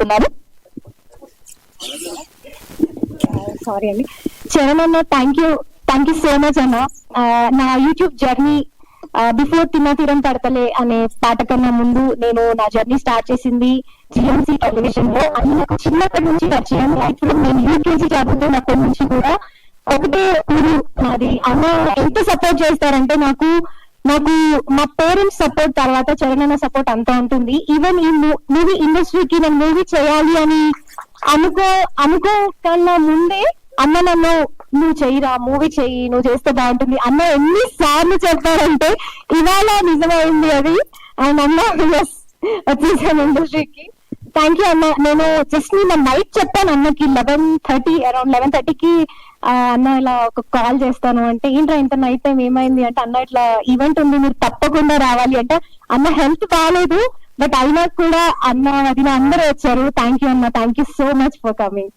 కోరుతున్నాను సారీ అండి. చరణ్ అన్న thank you thank you so much అన్న నా యూట్యూబ్ జర్నీ బిఫోర్ తిన్న తీరం తడతలే అనే పాట కన్నా ముందు నేను నా జర్నీ స్టార్ట్ చేసింది జిఎంసీ టెలివిజన్లో. అది నాకు చిన్నప్పటి నుంచి పరిచయం ఇప్పుడు నేను యూకేజీ చదువుతున్నప్పటి నుంచి కూడా ఒకటే ఊరు నాది అమ్మ ఎంత సపోర్ట్ చేస్తారంటే నాకు నాకు మా పేరెంట్స్ సపోర్ట్ తర్వాత చరణ్ అన్న సపోర్ట్ అంతా ఉంటుంది. ఈవెన్ ఈ మూవీ ఇండస్ట్రీకి నేను మూవీ చేయాలి అని అనుకో అనుకో కన్నా ముందే అన్న నన్ను నువ్వు చెయ్యిరా మూవీ చెయ్యి నువ్వు చేస్తే బాగుంటుంది. అన్న ఎన్ని సార్లు చెప్పారంటే ఇవాళ నిజమైంది అది. అండ్ అన్న yes, వచ్చేసాను ఇండస్ట్రీకి థ్యాంక్ యూ అన్న. నేను జస్ట్ నిన్న నైట్ చెప్పాను అన్నకి లెవెన్ థర్టీ అరౌండ్ లెవెన్ థర్టీకి అన్న ఇలా ఒక కాల్ చేస్తాను అంటే ఏంట్రా ఇంత నైట్ టైం ఏమైంది? అంటే అన్న ఇట్లా ఈవెంట్ ఉంది మీరు తప్పకుండా రావాలి. అంటే అన్న హెల్త్ బాగాలేదు బట్ అయినా కూడా అన్న అది అందరూ వచ్చారు. థ్యాంక్ యూ అన్న. Thank you so much for coming